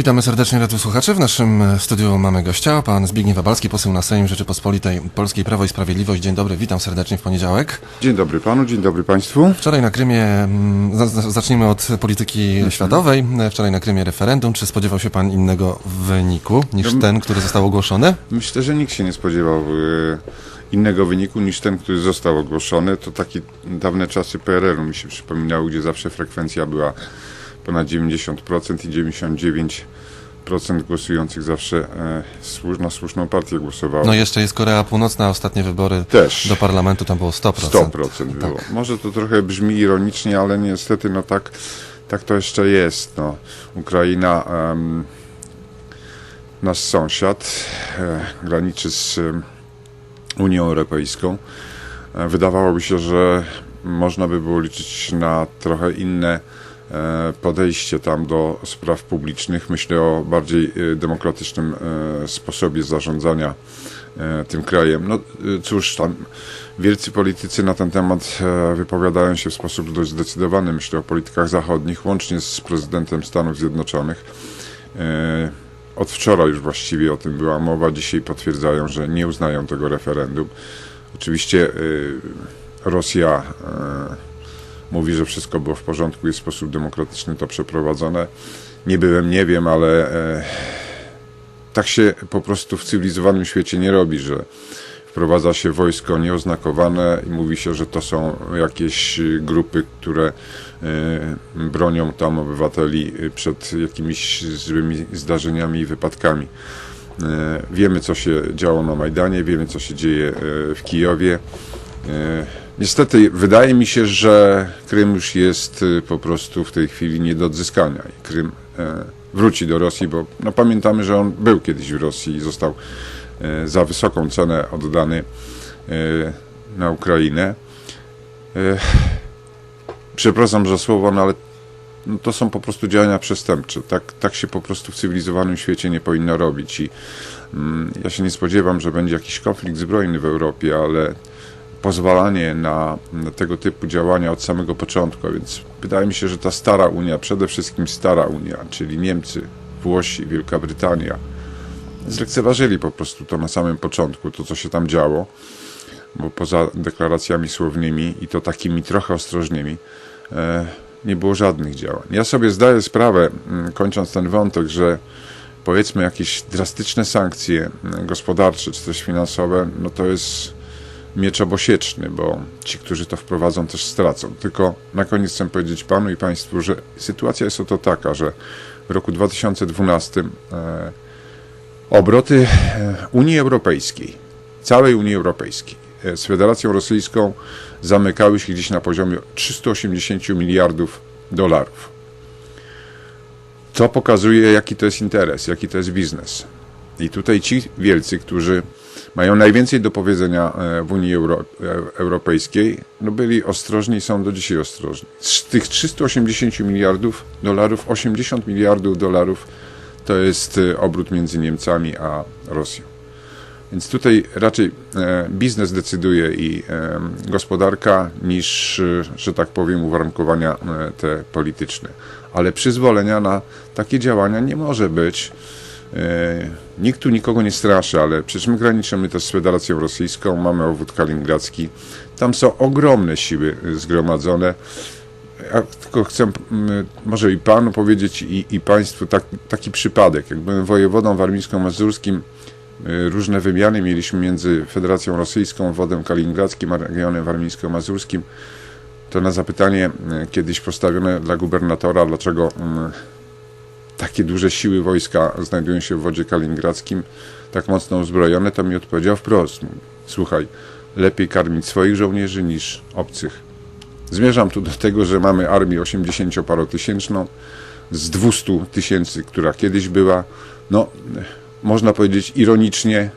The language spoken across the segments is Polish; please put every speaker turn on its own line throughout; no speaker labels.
Witamy serdecznie radiosłuchaczy. W naszym e, studiu mamy gościa, pan Zbigniew Wabalski, poseł na Sejm Rzeczypospolitej Polskiej Prawo i Sprawiedliwość. Dzień dobry, witam serdecznie w poniedziałek.
Dzień dobry panu, dzień dobry państwu.
Wczoraj na Krymie, mm, za- za- zacznijmy od polityki światowej. Wczoraj na Krymie referendum. Czy spodziewał się pan innego wyniku niż ten, który został ogłoszony?
Myślę, że nikt się nie spodziewał e, innego wyniku niż ten, który został ogłoszony. To takie dawne czasy PRL-u mi się przypominały, gdzie zawsze frekwencja była ponad 90% i 99% głosujących zawsze e, na słuszną partię głosowało.
No jeszcze jest Korea Północna, ostatnie wybory
Też.
do parlamentu tam było 100%.
100% było. Może to trochę brzmi ironicznie, ale niestety no tak, tak to jeszcze jest. No. Ukraina, em, nasz sąsiad, e, graniczy z Unią Europejską. E, wydawałoby się, że można by było liczyć na trochę inne podejście tam do spraw publicznych. Myślę o bardziej e, demokratycznym e, sposobie zarządzania e, tym krajem. No e, cóż, tam wielcy politycy na ten temat e, wypowiadają się w sposób dość zdecydowany. Myślę o politykach zachodnich, łącznie z prezydentem Stanów Zjednoczonych. E, Od wczoraj już właściwie o tym była mowa. Dzisiaj potwierdzają, że nie uznają tego referendum. Oczywiście e, Rosja e, mówi, że wszystko było w porządku i w sposób demokratyczny to przeprowadzone. Nie byłem, nie wiem, ale e, tak się po prostu w cywilizowanym świecie nie robi, że wprowadza się wojsko nieoznakowane i mówi się, że to są jakieś grupy, które y, bronią tam obywateli przed jakimiś złymi zdarzeniami i wypadkami. Y, Wiemy, co się działo na Majdanie, wiemy, co się dzieje y, w Kijowie. Niestety, wydaje mi się, że Krym już jest y, po prostu w tej chwili nie do odzyskania i Krym e, wróci do Rosji, bo no, pamiętamy, że on był kiedyś w Rosji i został e, za wysoką cenę oddany e, na Ukrainę. Przepraszam za słowo, no ale no to są po prostu działania przestępcze. Tak, tak się po prostu w cywilizowanym świecie nie powinno robić. I mm, ja się nie spodziewam, że będzie jakiś konflikt zbrojny w Europie, ale pozwalanie na, tego typu działania od samego początku, więc wydaje mi się, że ta stara Unia, przede wszystkim stara Unia, czyli Niemcy, Włosi, Wielka Brytania, zlekceważyli po prostu to na samym początku, to co się tam działo, bo poza deklaracjami słownymi i to takimi trochę ostrożnymi, e, nie było żadnych działań. Ja sobie zdaję sprawę, mm, kończąc ten wątek, że powiedzmy jakieś drastyczne sankcje mm, gospodarcze czy też finansowe, no to jest miecz obosieczny, bo ci, którzy to wprowadzą, też stracą. Tylko na koniec chcę powiedzieć panu i państwu, że sytuacja jest oto taka, że w roku 2012 e, obroty e, Unii Europejskiej, całej Unii Europejskiej e, z Federacją Rosyjską zamykały się gdzieś na poziomie 380 miliardów dolarów. To pokazuje, jaki to jest interes, jaki to jest biznes. I tutaj ci wielcy, którzy mają najwięcej do powiedzenia e, w Unii Euro, e, Europejskiej, no byli ostrożni i są do dzisiaj ostrożni. Z tych 380 miliardów dolarów, 80 miliardów dolarów to jest e, obrót między Niemcami a Rosją. Więc tutaj raczej biznes decyduje i gospodarka niż, że tak powiem, uwarunkowania te polityczne. Ale przyzwolenia na takie działania nie może być. E, Nikt tu nikogo nie straszy, ale przecież my graniczymy też z Federacją Rosyjską, mamy obwód kaliningradzki. Tam są ogromne siły e, zgromadzone. Ja tylko chcę może i panu powiedzieć i, i państwu tak, taki przypadek. Jak byłem wojewodą warmińsko-mazurskim, y, różne wymiany mieliśmy między Federacją Rosyjską, wodem kaliningradzkim, a regionem warmińsko-mazurskim. To na zapytanie y, kiedyś postawione dla gubernatora, dlaczego takie duże siły wojska znajdują się w wodzie kaliningradzkim, tak mocno uzbrojone, to mi odpowiedział wprost. Słuchaj, lepiej karmić swoich żołnierzy niż obcych. Zmierzam tu do tego, że mamy armię 80-parotysięczną z 200 tysięcy, która kiedyś była. No, można powiedzieć ironicznie,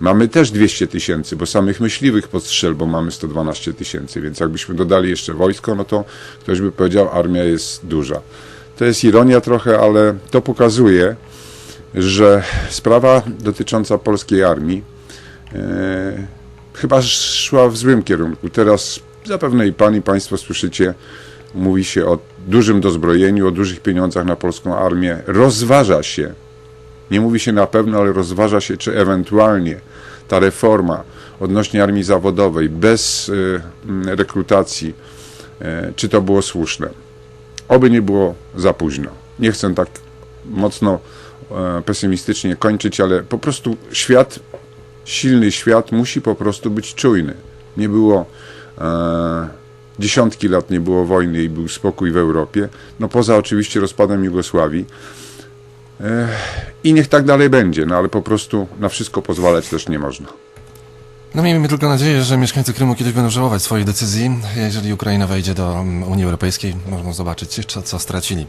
mamy też 200 tysięcy, bo samych myśliwych pod strzelbą mamy 112 tysięcy, więc jakbyśmy dodali jeszcze wojsko, no to ktoś by powiedział, armia jest duża. To jest ironia trochę, ale to pokazuje, że sprawa dotycząca polskiej armii e, chyba szła w złym kierunku. Teraz zapewne i pan i państwo słyszycie, mówi się o dużym dozbrojeniu, o dużych pieniądzach na polską armię. Rozważa się, nie mówi się na pewno, ale rozważa się, czy ewentualnie ta reforma odnośnie armii zawodowej bez mm, rekrutacji, y, czy to było słuszne. Oby nie było za późno. Nie chcę tak mocno e, pesymistycznie kończyć, ale po prostu świat, silny świat musi po prostu być czujny. Nie było e, dziesiątki lat nie było wojny i był spokój w Europie, no poza oczywiście rozpadem Jugosławii. E, I niech tak dalej będzie, no ale po prostu na wszystko pozwalać też nie można.
No miejmy tylko nadzieję, że mieszkańcy Krymu kiedyś będą żałować swojej decyzji. Jeżeli Ukraina wejdzie do Unii Europejskiej, możemy zobaczyć, co, co stracili.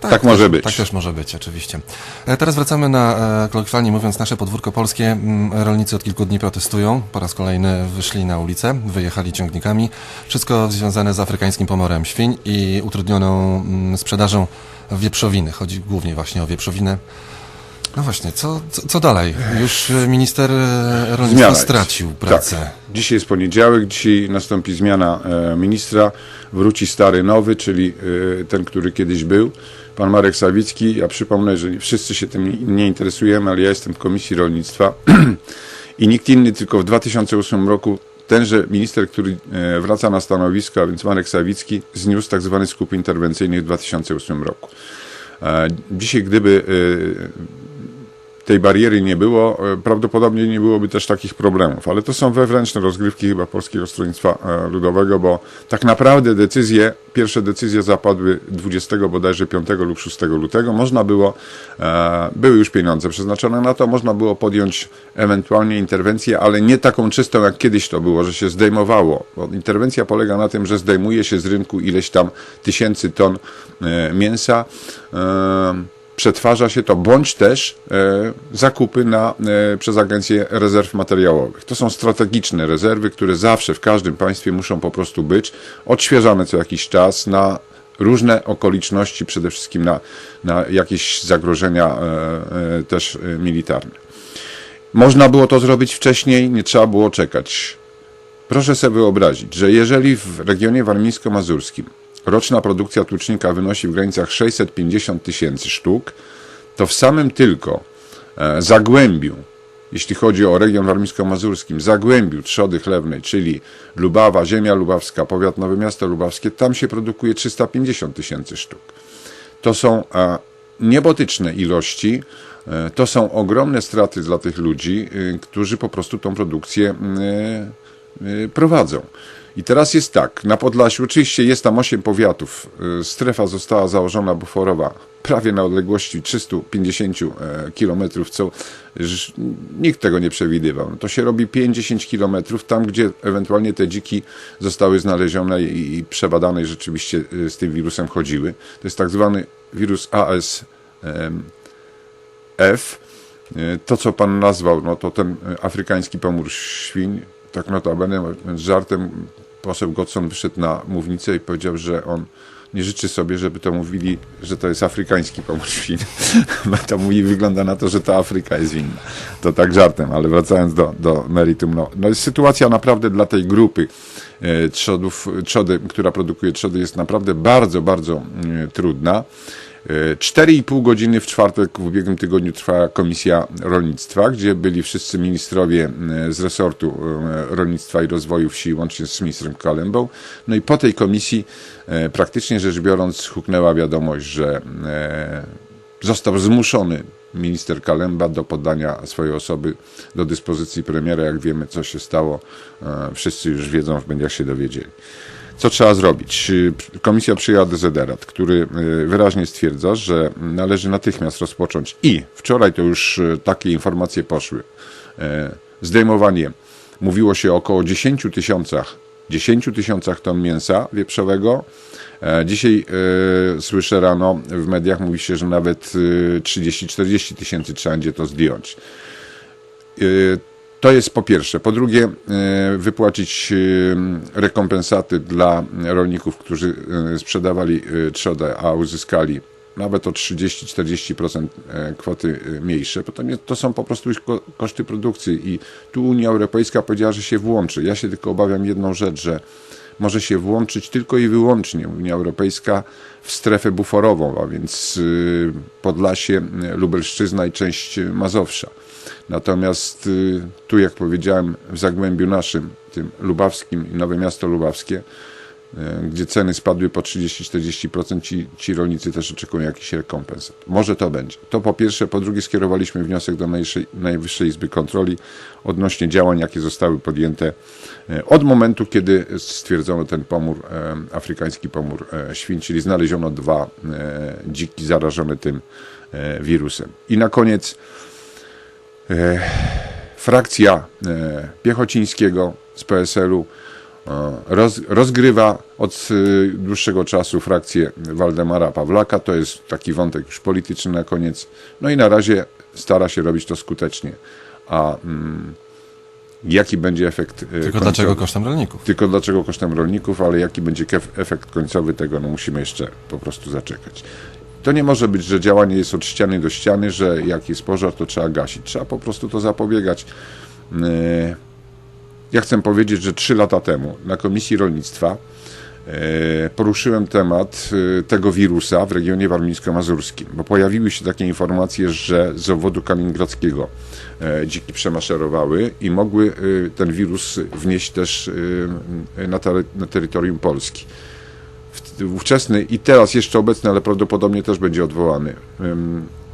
Tak może
też,
być.
Tak też może być, oczywiście. E, Teraz wracamy na, e, kolokwialnie mówiąc, nasze podwórko polskie. Mm, Rolnicy od kilku dni protestują. Po raz kolejny wyszli na ulicę, wyjechali ciągnikami. Wszystko związane z afrykańskim pomorem świń i utrudnioną mm, sprzedażą wieprzowiny. Chodzi głównie właśnie o wieprzowinę. No właśnie, co, co, co dalej? Już e, minister e, rolnictwa
Zmiana jest.
stracił pracę.
Tak. Dzisiaj jest poniedziałek, dzisiaj nastąpi zmiana e, ministra, wróci stary, nowy, czyli ten, który kiedyś był, pan Marek Sawicki. Ja przypomnę, że wszyscy się tym nie- interesujemy, ale ja jestem w Komisji Rolnictwa i nikt inny, tylko w 2008 roku tenże minister, który wraca na stanowisko, a więc Marek Sawicki, zniósł tak zwany skup interwencyjny w 2008 roku. Dzisiaj, gdyby tej bariery nie było, e, prawdopodobnie nie byłoby też takich problemów. Ale to są wewnętrzne rozgrywki chyba Polskiego Stronnictwa e, Ludowego, bo tak naprawdę decyzje, pierwsze decyzje zapadły 20 bodajże 5 lub 6 lutego. Można było, e, były już pieniądze przeznaczone na to, można było podjąć ewentualnie interwencję, ale nie taką czystą jak kiedyś to było, że się zdejmowało. Bo interwencja polega na tym, że zdejmuje się z rynku ileś tam tysięcy ton mięsa. Przetwarza się to, bądź też e, zakupy na, e, przez Agencję Rezerw Materiałowych. To są strategiczne rezerwy, które zawsze w każdym państwie muszą po prostu być odświeżane co jakiś czas na różne okoliczności, przede wszystkim na, na jakieś zagrożenia e, też militarne. Można było to zrobić wcześniej, nie trzeba było czekać. Proszę sobie wyobrazić, że jeżeli w regionie warmińsko-mazurskim roczna produkcja tucznika wynosi w granicach 650 tysięcy sztuk, to w samym tylko e, Zagłębiu, jeśli chodzi o region warmińsko-mazurskim, Zagłębiu trzody chlewnej, czyli Lubawa, ziemia lubawska, powiat Nowe Miasto Lubawskie, tam się produkuje 350 tysięcy sztuk. To są e, niebotyczne ilości, e, to są ogromne straty dla tych ludzi, którzy po prostu tą produkcję e, prowadzą. I teraz jest tak, na Podlasiu oczywiście jest tam 8 powiatów, e, strefa została założona buforowa prawie na odległości 350 km, co nikt tego nie przewidywał. To się robi 5-10 km tam, gdzie ewentualnie te dziki zostały znalezione i, przebadane i rzeczywiście e, z tym wirusem chodziły. To jest tak zwany wirus AS em, F. E, To, co pan nazwał, no to ten e, afrykański pomór świń, tak notabene żartem poseł Godson wyszedł na mównicę i powiedział, że on nie życzy sobie, żeby to mówili, że to jest afrykański pomór świń. Bo to mówi, wygląda na to, że to Afryka jest winna. To tak żartem, ale wracając do, do meritum, no, no jest sytuacja naprawdę dla tej grupy e, trzodów, trzody, która produkuje trzody jest naprawdę bardzo, bardzo e, trudna. E, 4,5 godziny w czwartek w ubiegłym tygodniu trwała Komisja Rolnictwa, gdzie byli wszyscy ministrowie e, z resortu e, rolnictwa i rozwoju wsi, łącznie z ministrem Kalembą. No i po tej komisji e, praktycznie rzecz biorąc huknęła wiadomość, że został zmuszony minister Kalemba do poddania swojej osoby do dyspozycji premiera. Jak wiemy, co się stało, wszyscy już wiedzą, w mediach się dowiedzieli. Co trzeba zrobić? Y, Komisja przyjęła dezyderat, który y, wyraźnie stwierdza, że należy natychmiast rozpocząć i wczoraj to już y, takie informacje poszły. Zdejmowanie, mówiło się o około 10 tysiącach 10 tysiącach ton mięsa wieprzowego. E, Dzisiaj słyszę rano w mediach, mówi się, że nawet e, 30-40 tysięcy trzeba będzie to zdjąć. To jest po pierwsze. Po drugie, e, wypłacić e, rekompensaty dla rolników, którzy e, sprzedawali e, trzodę, a uzyskali nawet o 30-40% e, kwoty e, mniejsze, bo to, nie, to są po prostu już ko- koszty produkcji i tu Unia Europejska powiedziała, że się włączy. Ja się tylko obawiam jedną rzecz, że może się włączyć tylko i wyłącznie Unia Europejska w strefę buforową, a więc Podlasie, Lubelszczyzna i część Mazowsza. Natomiast y, tu, jak powiedziałem, w Zagłębiu naszym, tym lubawskim i Nowe Miasto Lubawskie, e, gdzie ceny spadły po 30-40%, ci, ci rolnicy też oczekują jakichś rekompensat. Może to będzie. To po pierwsze. Po drugie skierowaliśmy wniosek do Najwyższej, Najwyższej Izby Kontroli odnośnie działań, jakie zostały podjęte e, od momentu, kiedy stwierdzono ten pomór, afrykański pomór świń, czyli znaleziono dwa dziki zarażone tym wirusem. I na koniec frakcja e, Piechocińskiego z PSL-u e, roz, rozgrywa od e, dłuższego czasu frakcję Waldemara Pawlaka. To jest taki wątek już polityczny na koniec. No i na razie stara się robić to skutecznie. A mm, jaki będzie efekt e,
Tylko
końcowy?
dlaczego kosztem rolników?
Tylko dlaczego kosztem rolników, ale jaki będzie efekt końcowy tego, no musimy jeszcze po prostu zaczekać. To nie może być, że działanie jest od ściany do ściany, że jak jest pożar, to trzeba gasić. Trzeba po prostu to zapobiegać. Yy, Ja chcę powiedzieć, że trzy lata temu na Komisji Rolnictwa yy, poruszyłem temat yy, tego wirusa w regionie warmińsko-mazurskim, bo pojawiły się takie informacje, że z obwodu kaliningradzkiego e, dziki przemaszerowały i mogły ten wirus wnieść też na terytorium Polski. Ówczesny i teraz jeszcze obecny, ale prawdopodobnie też będzie odwołany.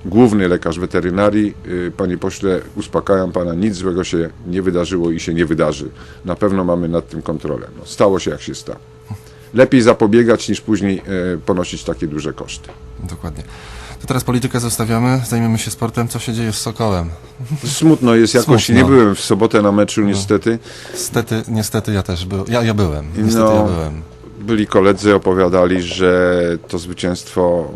Główny lekarz weterynarii, y, panie pośle, uspokajam pana, nic złego się nie wydarzyło i się nie wydarzy. Na pewno mamy nad tym kontrolę. No, stało się jak się stało. Lepiej zapobiegać niż później e, ponosić takie duże koszty.
Dokładnie. To teraz politykę zostawiamy, zajmiemy się sportem. Co się dzieje z Sokołem?
Smutno jest jakoś,
Smutno.
nie byłem w sobotę na meczu niestety.
Niestety, niestety ja też byłem. Ja, ja byłem. Niestety
No.
ja byłem.
Byli koledzy, opowiadali, że to zwycięstwo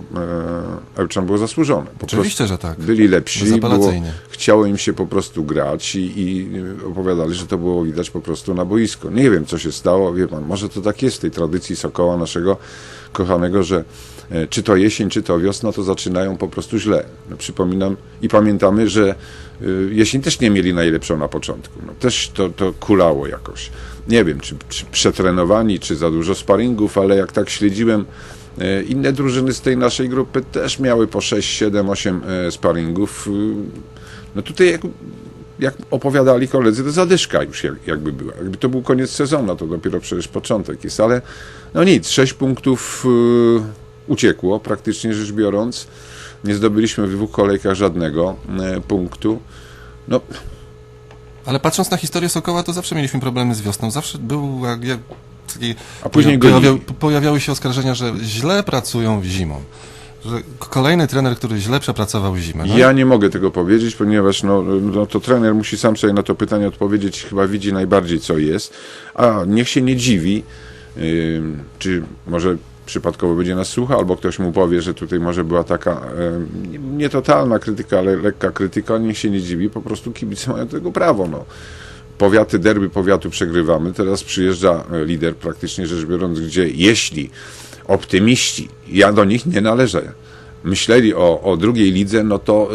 e, Elczan było zasłużone. Po
Oczywiście, że tak.
byli lepsi, było, chciało im się po prostu grać i, i opowiadali, że to było widać po prostu na boisko. Nie wiem, co się stało, wie pan, może to tak jest w tej tradycji Sokoła naszego kochanego, że czy to jesień, czy to wiosna, to zaczynają po prostu źle. No, przypominam i pamiętamy, że y, jesień też nie mieli najlepszą na początku. No, też to, to kulało jakoś. Nie wiem, czy, czy przetrenowani, czy za dużo sparingów, ale jak tak śledziłem, e, inne drużyny z tej naszej grupy też miały po 6, 7, 8 e, sparingów. No tutaj jak, jak opowiadali koledzy, to zadyszka już jak, jakby była. Jakby to był koniec sezonu, to dopiero przecież początek jest, ale no nic, 6 punktów uciekło, praktycznie rzecz biorąc. Nie zdobyliśmy w dwóch kolejkach żadnego e, punktu. No,
Ale patrząc na historię Sokoła, to zawsze mieliśmy problemy z wiosną. Zawsze był jak, taki,
A później
pojawiał,
gonili.
pojawiały się oskarżenia, że źle pracują zimą. Że kolejny trener, który źle przepracował zimę. No,
Ja nie mogę tego powiedzieć, ponieważ no, no, to trener musi sam sobie na to pytanie odpowiedzieć, chyba widzi najbardziej co jest, a niech się nie dziwi, ym, czy może przypadkowo będzie nas słucha, albo ktoś mu powie, że tutaj może była taka nie- nie totalna krytyka, ale lekka krytyka, niech się nie dziwi, po prostu kibice mają do tego prawo. No. Powiaty, derby powiatu przegrywamy, teraz przyjeżdża e, lider praktycznie rzecz biorąc, gdzie jeśli optymiści, ja do nich nie należę, myśleli o, o drugiej lidze, no to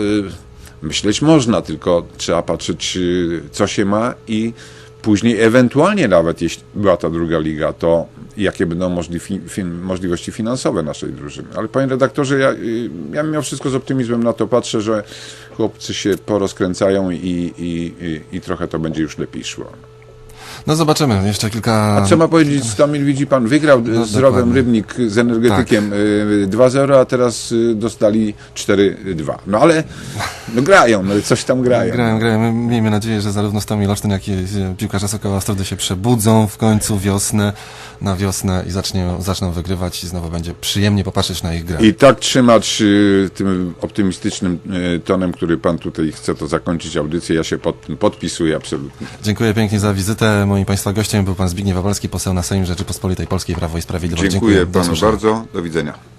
y, myśleć można, tylko trzeba patrzeć, y, co się ma i później ewentualnie nawet, jeśli była ta druga liga, to jakie będą możli, fin, możliwości finansowe naszej drużyny. Ale panie redaktorze, ja, y, ja mimo wszystko z optymizmem na to patrzę, że chłopcy się porozkręcają i, i, i, i trochę to będzie już lepiej szło.
no zobaczymy, jeszcze kilka...
A co ma powiedzieć Stomil, widzi pan, wygrał
No,
z Rowem. Rybnik z energetykiem y, 2-0, a teraz y, dostali 4-2. No ale no grają, no coś tam grają.
Grają, grają. My Miejmy nadzieję, że zarówno Stomil Olsztyn, jak i e, piłkarze Sokoła Ostrody się przebudzą w końcu wiosnę, na wiosnę i zaczną, zaczną wygrywać i znowu będzie przyjemnie popatrzeć na ich grę.
I tak trzymać y, tym optymistycznym y, tonem, który pan tutaj chce to zakończyć audycję. Ja się pod tym podpisuję absolutnie.
Dziękuję pięknie za wizytę. Moim Państwa gościem był Pan Zbigniew Wabalski, poseł na Sejm Rzeczypospolitej Polskiej Prawo i Sprawiedliwość.
Dziękuję
Do
panu bardzo. Do widzenia.